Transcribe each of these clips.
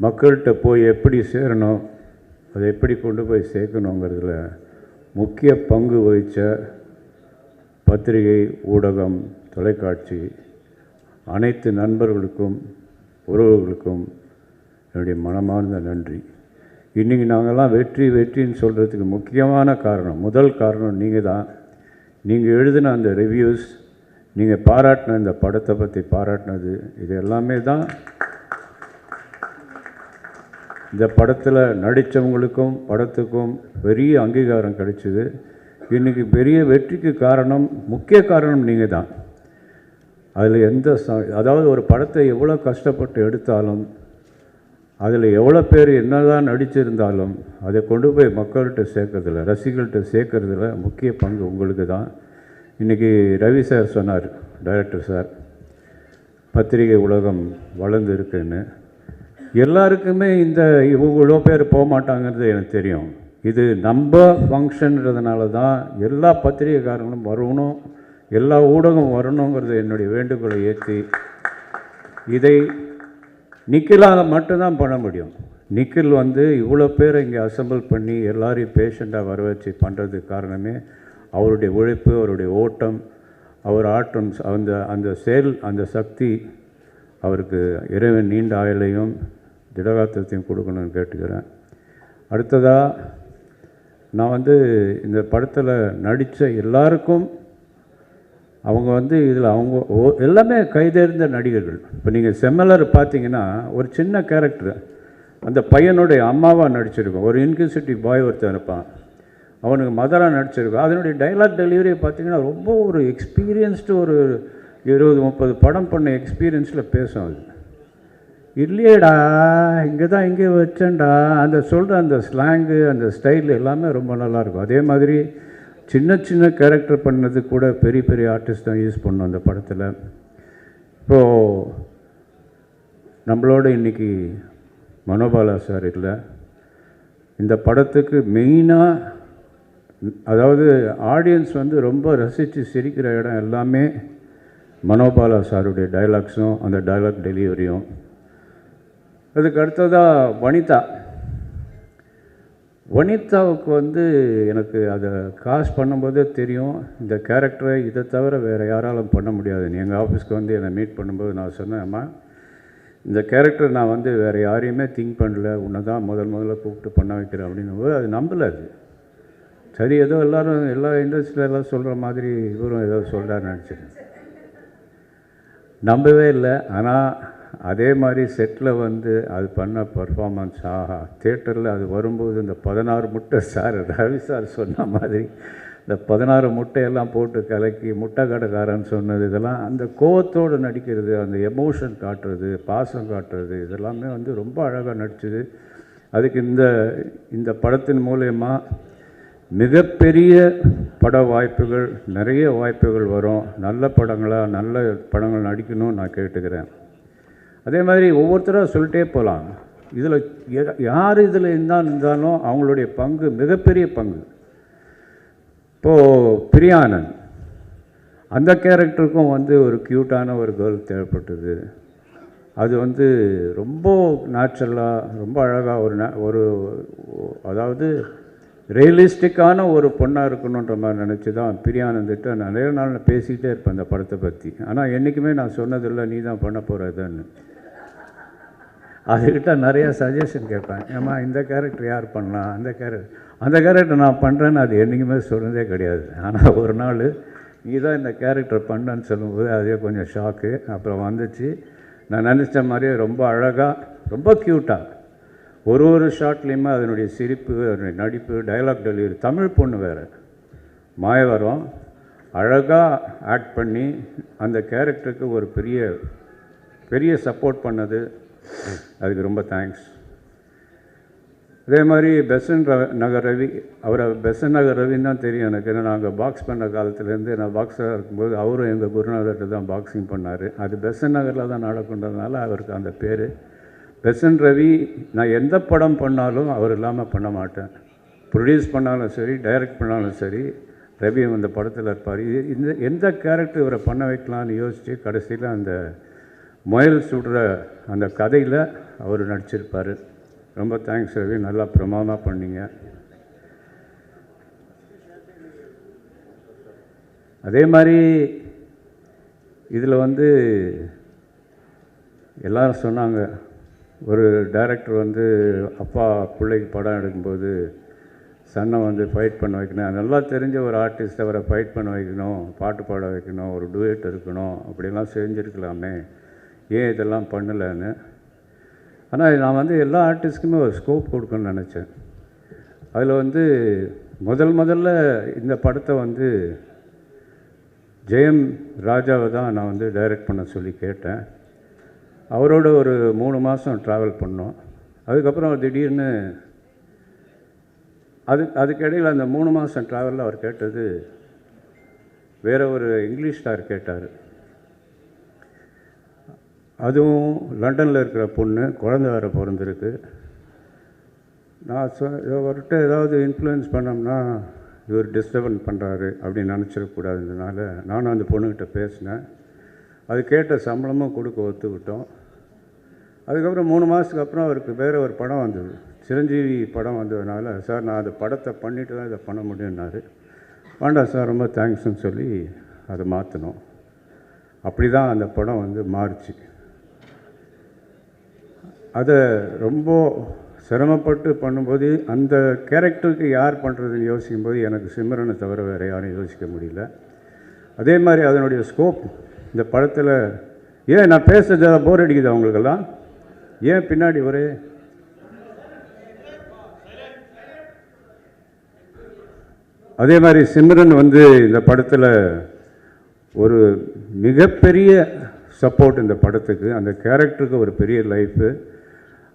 மக்கள்கிட்ட போய் எப்படி சேரணும் அதை எப்படி கொண்டு போய் சேர்க்கணுங்கிறதுல முக்கிய பங்கு வகித்த பத்திரிகை ஊடகம் தொலைக்காட்சி அனைத்து நண்பர்களுக்கும் உறவுகளுக்கும் என்னுடைய மனமார்ந்த நன்றி. இன்றைக்கி நாங்கள்லாம் வெற்றி வெற்றின்னு சொல்கிறதுக்கு முக்கியமான காரணம் முதல் காரணம் நீங்கள் தான் நீங்கள் எழுதின அந்த ரிவ்யூஸ் நீங்கள் பாராட்டின இந்த படத்தை பற்றி பாராட்டினது இது எல்லாமே தான் இந்த படத்தில் நடித்தவங்களுக்கும் படத்துக்கும் பெரிய அங்கீகாரம் கிடைச்சிது. இன்றைக்கி பெரிய வெற்றிக்கு காரணம் முக்கிய காரணம் நீங்கள் தான் அதில் எந்த ச அதாவது ஒரு படத்தை எவ்வளோ கஷ்டப்பட்டு எடுத்தாலும் அதில் எவ்வளோ பேர் என்னதான் நடிச்சிருந்தாலும் அதை கொண்டு போய் மக்கள்கிட்ட சேர்க்கறதில்ல ரசிகர்கள்ட்ட சேர்க்கறதுல முக்கிய பங்கு உங்களுக்கு தான் இன்றைக்கி ரவி சார் சொன்னார் டைரக்டர் சார் பத்திரிகை உலகம் வளர்ந்து இருக்குன்னு எல்லாருக்குமே இந்த இவ்வளோ பேர் போக மாட்டாங்கிறது எனக்கு தெரியும். இது நம்ம ஃபங்க்ஷன்றதுனால தான் எல்லா பத்திரிகைக்காரங்களும் வரணும் எல்லா ஊடகம் வரணுங்கிறது என்னுடைய வேண்டுகோளை ஏற்றி இதை நிக்கிலாக மட்டும்தான் பண்ண முடியும். நிக்கில் வந்து இவ்வளோ பேரை இங்கே அசெம்பிள் பண்ணி எல்லாரையும் பேஷண்ட்டாக வர வச்சு பண்ணுறதுக்கு காரணமே அவருடைய உழைப்பு அவருடைய ஓட்டம் அவர் ஆட்டம் அந்த அந்த செயல் அந்த சக்தி அவருக்கு இறைவன் நீண்ட ஆயுளையும் திடகாத்திரத்தையும் கொடுக்கணும்னு கேட்டுக்கிறேன். அடுத்ததாக நான் வந்து இந்த படத்தில் நடித்த எல்லாருக்கும் அவங்க வந்து இதில் அவங்க ஓ- எல்லாமே கைதேர்ந்த நடிகர்கள். இப்போ நீங்கள் செம்மலர் பார்த்தீங்கன்னா ஒரு சின்ன கேரக்டர் அந்த பையனுடைய அம்மாவாக நடிச்சிருக்கோம். ஒரு இன்க்யூசிட்டிவ் பாய் ஒருத்தன் இருப்பான். அவனுக்கு மதராக நடிச்சிருக்கோம். அதனுடைய டைலாக் டெலிவரியை பார்த்தீங்கன்னா ரொம்ப ஒரு எக்ஸ்பீரியன்ஸ்டு ஒரு இருபது முப்பது படம் பண்ண எக்ஸ்பீரியன்ஸில் பேசும் அது. இல்லையேடா இங்கே தான் இங்கே வச்சேன்டா. அந்த சொல்கிற அந்த ஸ்லாங்கு அந்த ஸ்டைல் எல்லாமே ரொம்ப நல்லாயிருக்கும். அதே மாதிரி சின்ன சின்ன கேரக்டர் பண்ணது கூட பெரிய பெரிய ஆர்டிஸ்ட் தான் யூஸ் பண்ணோம் அந்த படத்தில். இப்போது நம்மளோட இன்றைக்கி மனோபாலா சார் இல்லை. இந்த படத்துக்கு மெயினாக அதாவது ஆடியன்ஸ் வந்து ரொம்ப ரசித்து சிரிக்கிற இடம் எல்லாமே மனோபாலா சாருடைய டைலாக்ஸும் அந்த டைலாக் டெலிவரியும் அதுக்கு அடுத்ததாக வனிதா. வனிதாவுக்கு வந்து எனக்கு அதை காஸ்ட் பண்ணும்போதே தெரியும். இந்த கேரக்டரை இதை தவிர வேறு யாராலும் பண்ண முடியாதுன்னு எங்கள் ஆஃபீஸ்க்கு வந்து என்னை மீட் பண்ணும்போது நான் சொன்னேன்மா இந்த கேரக்டர் நான் வந்து வேறு யாரையுமே திங்க் பண்ணல. உன்னை தான் முதல் முதல்ல கூப்பிட்டு பண்ண வைக்கிறேன். அப்படின்னும் அது நம்பலை அது. சரி ஏதோ எல்லோரும் எல்லா இண்டஸ்ட்ரியில் எல்லாம் சொல்கிற மாதிரி இவரும் ஏதோ சொல்கிறாருன்னு நினச்சிட்டேன் நம்பவே இல்லை. ஆனால் அதே மாதிரி செட்டில் வந்து அது பண்ண பர்ஃபார்மன்ஸ் ஆஹா தேட்டரில் அது வரும்போது இந்த பதினாறு முட்டை சார் ரவி சார் சொன்ன மாதிரி இந்த பதினாறு முட்டையெல்லாம் போட்டு கலக்கி முட்டை கடைக்காரன் சொன்னது இதெல்லாம் அந்த கோவத்தோடு நடிக்கிறது அந்த எமோஷன் காட்டுறது பாசம் காட்டுறது இதெல்லாமே வந்து ரொம்ப அழகாக நடிச்சது. அதுக்கு இந்த இந்த படத்தின் மூலயமா மிகப்பெரிய பட வாய்ப்புகள் நிறைய வாய்ப்புகள் வரும். நல்ல படங்களாக நல்ல படங்கள் நடிக்கணும்னு நான் கேட்டுக்கிறேன். அதே மாதிரி ஒவ்வொருத்தராக சொல்லிட்டே போகலாம். இதில் யார் இதில் இருந்தால் இருந்தாலும் அவங்களுடைய பங்கு மிகப்பெரிய பங்கு. இப்போது பிரியானந்த் அந்த கேரக்டருக்கும் வந்து ஒரு க்யூட்டான ஒரு கேர்ள் தேவைப்பட்டது. அது வந்து ரொம்ப நேச்சுரலாக ரொம்ப அழகாக ஒரு ஒரு அதாவது ரியலிஸ்டிக்கான ஒரு பொண்ணாக இருக்கணுன்ற மாதிரி நினச்சி தான் பிரியானந்திட்ட நான் நிறைய நாள் நான் பேசிக்கிட்டே இருப்பேன் அந்த படத்தை பற்றி ஆனால் என்றைக்குமே நான் சொன்னதில்லை நீ தான் பண்ண போகிறதுன்னு அதுக்கிட்ட நிறையா சஜஷன் கேட்பேன். ஏம்மா இந்த கேரக்டர் யார் பண்ணலாம் அந்த கேரக்டர் அந்த கேரக்டர் நான் பண்ணுறேன்னு அது என்றைக்குமே சொன்னதே கிடையாது. ஆனால் ஒரு நாள் நீ தான் இந்த கேரக்டர் பண்ணேன்னு சொல்லும்போது அதே கொஞ்சம் ஷாக்கு அப்புறம் வந்துச்சு. நான் நினச்ச மாதிரியே ரொம்ப அழகாக ரொம்ப க்யூட்டாக ஒரு ஒரு ஷாட்லேயுமே அதனுடைய சிரிப்பு அதனுடைய நடிப்பு டைலாக் டெலிவரி தமிழ் பொண்ணு வேறு. மாயவரம் அழகாக ஆக்ட் பண்ணி அந்த கேரக்டருக்கு ஒரு பெரிய பெரிய சப்போர்ட் பண்ணது. அதுக்கு ரொம்ப தேங்க்ஸ் அதே மாதிரி பெசன் ர நகர் ரவி அவரை பெசன் நகர் ரவின்னு தான் தெரியும் எனக்கு. ஏன்னா நாங்கள் பாக்ஸ் பண்ண காலத்துலேருந்து நான் பாக்ஸராக இருக்கும்போது அவரும் எங்கள் குருநாதர்கிட்ட தான் பாக்ஸிங் பண்ணார். அது பெசன் நகரில் தான் நடக்கின்றதுனால அவருக்கு அந்த பேர். பெசன் ரவி நான் எந்த படம் பண்ணாலும் அவர் இல்லாமல் பண்ண மாட்டேன். ப்ரொடியூஸ் பண்ணாலும் சரி டைரக்ட் பண்ணாலும் சரி ரவி அந்த படத்தில் இருப்பார். இது இந்த எந்த கேரக்டர் இவரை பண்ண வைக்கலாம்னு யோசித்து கடைசியில் அந்த முயல் சுடுற அந்த கதையில் அவர் நடிச்சிருப்பார். ரொம்ப தேங்க்ஸ் ரவி நல்லா பிரமாதமாக பண்ணீங்க. அதே மாதிரி இதில் வந்து எல்லாரும் சொன்னாங்க ஒரு டைரக்டர் வந்து அப்பா பிள்ளைக்கு படம் எடுக்கும்போது சன்னை வந்து ஃபைட் பண்ண வைக்கணும். நல்லா தெரிஞ்ச ஒரு ஆர்டிஸ்ட் அவரை ஃபைட் பண்ண வைக்கணும் பாட்டு பாட வைக்கணும் ஒரு டூயட் இருக்கணும் அப்படிலாம் செஞ்சுருக்கலாமே. ஏன் இதெல்லாம் பண்ணலைன்னு. ஆனால் நான் வந்து எல்லா ஆர்டிஸ்ட்டுக்குமே ஒரு ஸ்கோப் கொடுக்கணும்னு நினச்சேன். அதில் வந்து முதல் முதல்ல இந்த படத்தை வந்து ஜெயம் ராஜாவை தான் நான் வந்து டைரக்ட் பண்ண சொல்லி கேட்டேன். அவரோட ஒரு மூணு மாதம் ட்ராவல் பண்ணோம். அதுக்கப்புறம் திடீர்னு அது அதுக்கிடையில் அந்த மூணு மாதம் ட்ராவலில் அவர் கேட்டது வேறு ஒரு இங்கிலீஷ் ஸ்டார் கேட்டார். அதுவும் லண்டனில் இருக்கிற பொண்ணு குழந்தை வேறு பிறந்திருக்கு. நான் சொ ஏதாவது இன்ஃப்ளூயன்ஸ் பண்ணோம்னா இவர் டிஸ்டர்பன் பண்ணுறாரு அப்படின்னு நினச்சிடக்கூடாதுன்றதுனால நானும் அந்த பொண்ணுக்கிட்ட பேசினேன். அது கேட்ட சம்பளமும் கொடுக்க ஒத்துக்கிட்டோம் அதுக்கப்புறம் மூணு மாதத்துக்கு அப்புறம் அவருக்கு வேறு ஒரு படம் வந்தது. சிரஞ்சீவி படம் வந்ததுனால சார் நான் அந்த படத்தை பண்ணிட்டு தான் இதை பண்ண முடியும்னாரு. வேண்டாம் சார் ரொம்ப தேங்க்ஸ்னு சொல்லி அதை மாற்றினோம் அப்படி தான் அந்த படம் வந்து மாறுச்சு. அதை ரொம்ப சிரமப்பட்டு பண்ணும்போது அந்த கேரக்டருக்கு யார் பண்ணுறதுன்னு யோசிக்கும்போது எனக்கு சிம்ரனை தவிர வேறு யாரும் யோசிக்க முடியல. அதே மாதிரி அதனுடைய ஸ்கோப் இந்த படத்தில் ஏன் நான் பேசுறது போர் அடிக்குது அவங்களுக்கெல்லாம் ஏன் பின்னாடி ஒரே? அதே மாதிரி சிம்ரன் வந்து இந்த படத்தில் ஒரு மிகப்பெரிய சப்போர்ட் இந்த படத்துக்கு அந்த கேரக்டருக்கு ஒரு பெரிய லைஃபு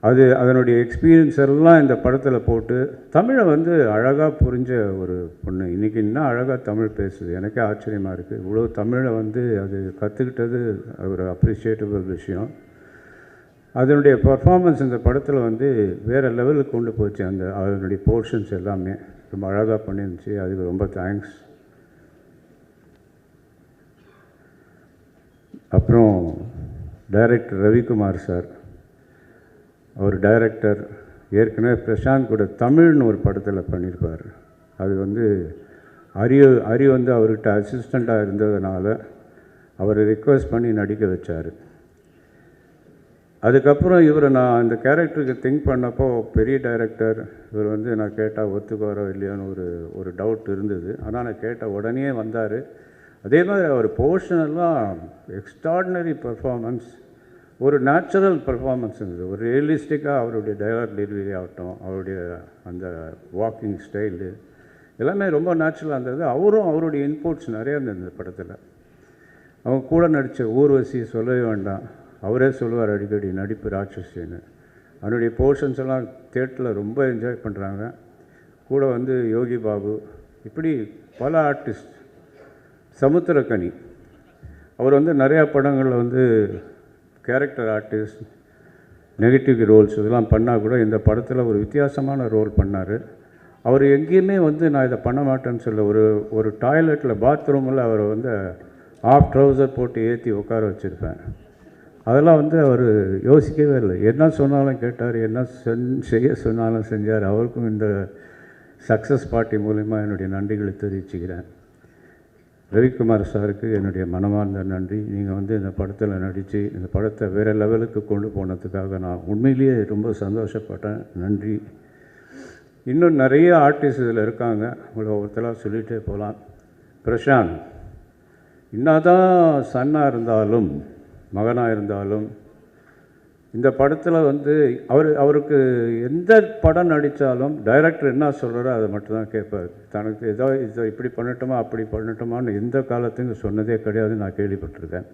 அது அதனுடைய எக்ஸ்பீரியன்ஸ் எல்லாம் இந்த படத்தில் போட்டு தமிழை வந்து அழகாக புரிஞ்ச ஒரு பொண்ணு. இன்றைக்கி இன்னும் அழகாக தமிழ் பேசுது? எனக்கே ஆச்சரியமாக இருக்குது இவ்வளோ தமிழை வந்து அது கற்றுக்கிட்டது ஒரு அப்ரிஷியேட்டபிள் விஷயம். அதனுடைய பர்ஃபார்மன்ஸ் இந்த படத்தில் வந்து வேறு லெவலுக்கு கொண்டு போச்சு. அந்த அதனுடைய போர்ஷன்ஸ் எல்லாமே ரொம்ப அழகாக பண்ணியிருந்துச்சு அதுக்கு ரொம்ப தேங்க்ஸ் அப்புறம் டைரக்டர் ரவிக்குமார் சார் அவர் டைரக்டர் ஏற்கனவே பிரசாந்த் கூட தமிழ்னு ஒரு படத்தில் பண்ணியிருப்பார் அது வந்து அரிய அரி வந்து அவர்கிட்ட அசிஸ்டண்ட்டாக இருந்ததுனால அவரை ரிக்வெஸ்ட் பண்ணி நடிக்க வச்சார். அதுக்கப்புறம் இவரை நான் இந்த கேரக்டருக்கு திங்க் பண்ணப்போ பெரிய டைரக்டர் இவர் வந்து நான் கேட்டால் ஒத்துக்குவாரோ இல்லையோன்னு ஒரு ஒரு டவுட் இருந்தது. ஆனால் நான் கேட்ட உடனே வந்தார். அதே மாதிரி அவர் போர்ஷனெல்லாம் எக்ஸ்ட்ராடினரி பர்ஃபார்மன்ஸ் ஒரு நேச்சுரல் பர்ஃபார்மன்ஸ் இருந்தது. ஒரு ரியலிஸ்டிக்காக அவருடைய டயலாக் டெலிவரி ஆகட்டும் அவருடைய அந்த வாக்கிங் ஸ்டைலு எல்லாமே ரொம்ப நேச்சுரலாக இருந்தது. அவரும் அவருடைய இன்புட்ஸ் நிறையா இருந்தது இந்த படத்தில். அவங்க கூட நடித்த ஊர்வசி சொல்லவே வேண்டாம். அவரே சொல்லுவார் அடிக்கடி நடிப்பு ராட்சசின்னு. அவனுடைய போர்ஷன்ஸ் எல்லாம் தேட்டரில் ரொம்ப என்ஜாய் பண்ணுறாங்க கூட வந்து யோகி பாபு இப்படி பல ஆர்டிஸ்ட் சமுத்திரக்கனி அவர் வந்து நிறையா படங்களில் வந்து கேரக்டர் ஆர்டிஸ்ட் நெகட்டிவ் ரோல்ஸ் இதெல்லாம் பண்ணால் கூட இந்த படத்தில் ஒரு வித்தியாசமான ரோல் பண்ணார். அவர் எங்கேயுமே வந்து நான் இதை பண்ண மாட்டேன்னு சொல்ல ஒரு ஒரு டாய்லெட்டில் பாத்ரூமில் அவரை வந்து ஆஃப் ட்ரௌசர் போட்டு ஏற்றி உட்கார வச்சுருப்பேன். அதெல்லாம் வந்து அவர் யோசிக்கவே இல்லை. என்ன சொன்னாலும் கேட்டார் என்ன சென் செய்ய சொன்னாலும் செஞ்சார். அவருக்கும் இந்த சக்ஸஸ் பார்ட்டி மூலிமா என்னுடைய நன்றிகளை தெரிவிச்சுக்கிறேன். ரவிக்குமார் சாருக்கு என்னுடைய மனமார்ந்த நன்றி. நீங்கள் வந்து இந்த படத்தில் நடித்து இந்த படத்தை வேறு லெவலுக்கு கொண்டு போனதுக்காக நான் உண்மையிலேயே ரொம்ப சந்தோஷப்பட்டேன். நன்றி. இன்னும் நிறைய ஆர்டிஸ்ட் இதில் இருக்காங்க. உங்களை ஒருத்தராக சொல்லிகிட்டே போகலாம். பிரசாந்த் என்னதான் சன்னாக இருந்தாலும் மகனாக இருந்தாலும் இந்த படத்தில் வந்து அவர் அவருக்கு எந்த படம் நடித்தாலும் டைரக்டர் என்ன சொல்கிறாரோ அதை மட்டும்தான் கேட்பார். தனக்கு ஏதோ இதை இப்படி பண்ணட்டுமா அப்படி பண்ணட்டுமான்னு எந்த காலத்துக்கும் சொன்னதே கிடையாது நான் கேள்விப்பட்டிருக்கேன்.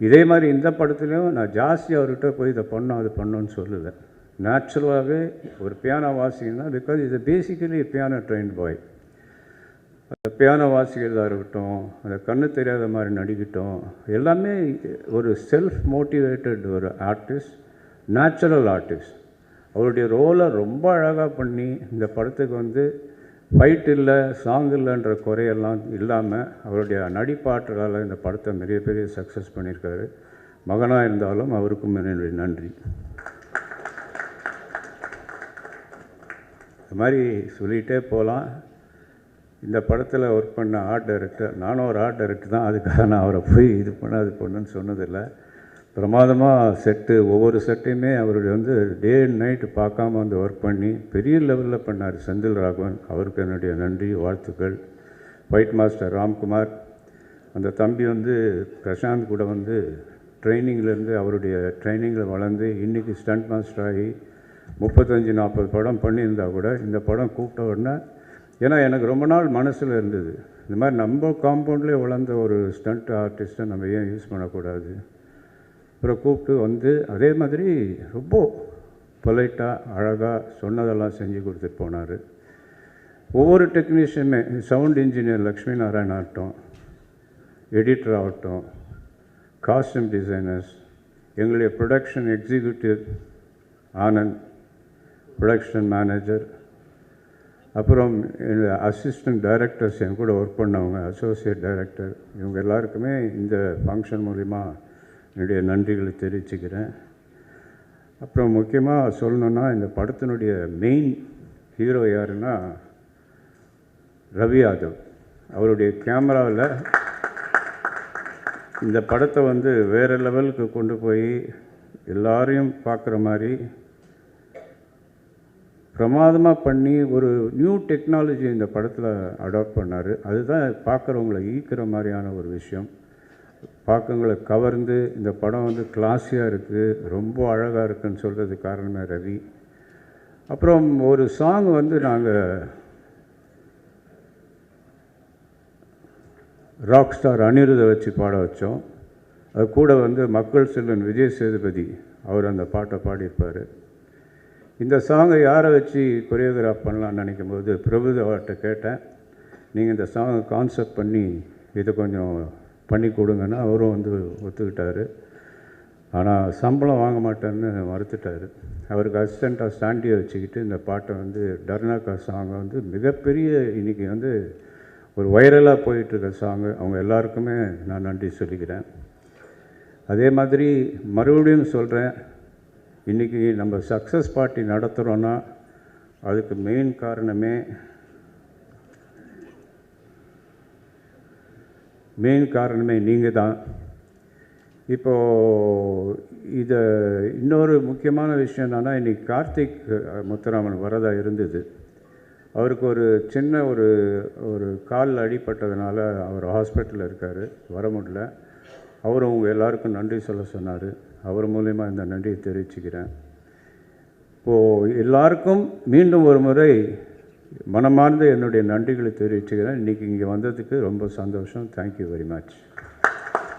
இதே மாதிரி இந்த படத்துலையும் நான் ஜாஸ்தி அவர்கிட்ட போய் இதை பண்ணோம் அது பண்ணோன்னு சொல்லலை. நேச்சுரலாகவே ஒரு பியானோ வாசிங்கன்னா பிகாஸ் இது basically piano train boy piano வாசிக்கிறதா இருக்கட்டும் அந்த கண்ணு தெரியாத மாதிரி நடிக்கட்டும் எல்லாமே ஒரு செல்ஃப் மோட்டிவேட்டட் ஒரு ஆர்டிஸ்ட் நேச்சுரல் ஆர்டிஸ்ட் அவருடைய ரோலை ரொம்ப அழகாக பண்ணி இந்த படத்துக்கு வந்து ஃபைட் இல்லை சாங் இல்லைன்ற குறையெல்லாம் இல்லாமல் அவருடைய நடிப்பாற்றலால் இந்த படத்தை பெரிய பெரிய சக்ஸஸ் பண்ணியிருக்காரு. மகனாக இருந்தாலும் அவருக்கும் என்னுடைய நன்றி. இது மாதிரி சொல்லிகிட்டே போகலாம் இந்த படத்தில் ஒர்க் பண்ண ஆர்ட் டைரக்டர் நானும் ஒரு ஆர்ட் டைரக்டர் தான். அதுக்காக நான் அவரை போய் இது பண்ண அது பண்ணுன்னு சொன்னதில்லை. பிரமாதமாக செட்டு ஒவ்வொரு செட்டையுமே அவருடைய வந்து டே அண்ட் நைட்டு பார்க்காம வந்து ஒர்க் பண்ணி பெரிய லெவலில் பண்ணார். செந்தில் ராகவன் அவருக்கு என்னுடைய நன்றி வாழ்த்துக்கள். ஒயிட் மாஸ்டர் ராம்குமார் அந்த தம்பி வந்து பிரசாந்த் கூட வந்து ட்ரைனிங்லேருந்து அவருடைய ட்ரைனிங்கில் வளர்ந்து இன்றைக்கி ஸ்டண்ட் மாஸ்டர் ஆகி முப்பத்தஞ்சு நாற்பது படம் பண்ணியிருந்தா கூட இந்த படம் கூப்பிட்ட உடனே ஏன்னா எனக்கு ரொம்ப நாள் மனசில் இருந்தது. இந்த மாதிரி நம்ம காம்பவுண்ட்லேயே வளர்ந்த ஒரு ஸ்டண்ட் ஆர்டிஸ்ட்டை நம்ம ஏன் யூஸ் பண்ணக்கூடாது? அப்புறம் கூப்பிட்டு வந்து அதே மாதிரி ரொம்ப பொலைட்டாக அழகாக சொன்னதெல்லாம் செஞ்சு கொடுத்துட்டு போனார். ஒவ்வொரு டெக்னீஷியனுமே சவுண்ட் இன்ஜினியர் லக்ஷ்மி நாராயண் ஆகட்டும் எடிட்டர் ஆகட்டும் காஸ்டியூம் டிசைனர்ஸ் எங்களுடைய production executive Anand production manager அப்புறம் அசிஸ்டன்ட் டைரக்டர்ஸ் என் கூட ஒர்க் பண்ணவங்க அசோசியேட் டைரக்டர் இவங்க எல்லாருக்குமே இந்த ஃபங்க்ஷன் மூலிமா என்னுடைய நன்றிகளை தெரிவிச்சுக்கிறேன். அப்புறம் முக்கியமாக சொல்லணுன்னா இந்த படத்தினுடைய மெயின் ஹீரோ யாருன்னா ரவி யாதவ். அவருடைய கேமராவில் இந்த படத்தை வந்து வேறு லெவலுக்கு கொண்டு போய் எல்லாரையும் பார்க்குற மாதிரி பிரமாதமாக பண்ணி ஒரு நியூ டெக்னாலஜி இந்த படத்தில் அடாப்ட் பண்ணார். அதுதான் பார்க்குறவங்கள ஈர்க்கிற மாதிரியான ஒரு விஷயம். பார்க்கவங்களை கவர்ந்து இந்த படம் வந்து கிளாஸியாக இருக்குது ரொம்ப அழகாக இருக்குன்னு சொல்கிறதுக்கு காரணமே ரவி. அப்புறம் ஒரு சாங் வந்து நாங்கள் ராக் ஸ்டார் அனிருதை வச்சு பாட வச்சோம். அது கூட வந்து மக்கள் செல்வன் விஜய் சேதுபதி அவர் அந்த பாட்டை பாடியிருப்பார். இந்த சாங்கை யாரை வச்சு கொரியோகிராஃப் பண்ணலான்னு நினைக்கும் போது பிரபுதவாட்ட கேட்டேன். நீங்கள் இந்த சாங்கை கான்செப்ட் பண்ணி இதை கொஞ்சம் பண்ணி கொடுங்கன்னா அவரும் வந்து ஒத்துக்கிட்டார். ஆனால் சம்பளம் வாங்க மாட்டேன்னு மறுத்துட்டார். அவருக்கு அசிஸ்டண்ட்டாக ஸ்டாண்டியை வச்சுக்கிட்டு இந்த பாட்டை வந்து டர்னாக்கா சாங்கை வந்து மிகப்பெரிய இன்றைக்கி வந்து ஒரு வைரலாக போயிட்டுருக்க சாங்கு அவங்க எல்லாருக்குமே நான் நன்றி சொல்லிக்கிறேன். அதே மாதிரி மறுபடியும் சொல்கிறேன் இன்றைக்கி நம்ம சக்ஸஸ் பார்ட்டி நடத்துகிறோன்னா அதுக்கு மெயின் காரணமே மெயின் காரணமே நீங்கள் தான் இப்போது இதை இன்னொரு முக்கியமான விஷயம் என்னன்னா இன்றைக்கி கார்த்திக் முத்துராமன் வரதா இருந்தது. அவருக்கு ஒரு சின்ன ஒரு ஒரு காலில் அடிப்பட்டதுனால அவர் ஹாஸ்பிட்டலில் இருக்கார் வர முடியல. அவர் உங்கள் எல்லாருக்கும் நன்றி சொல்ல சொன்னார். அவர் மூலயமா இந்த நன்றியை தெரிவிச்சுக்கிறேன். இப்போது எல்லாருக்கும் மீண்டும் ஒரு முறை மனமார்ந்த என்னுடைய நன்றிகளை தெரிவிச்சுக்கிறேன். இன்றைக்கி இங்கே வந்ததுக்கு ரொம்ப சந்தோஷம். Thank you very much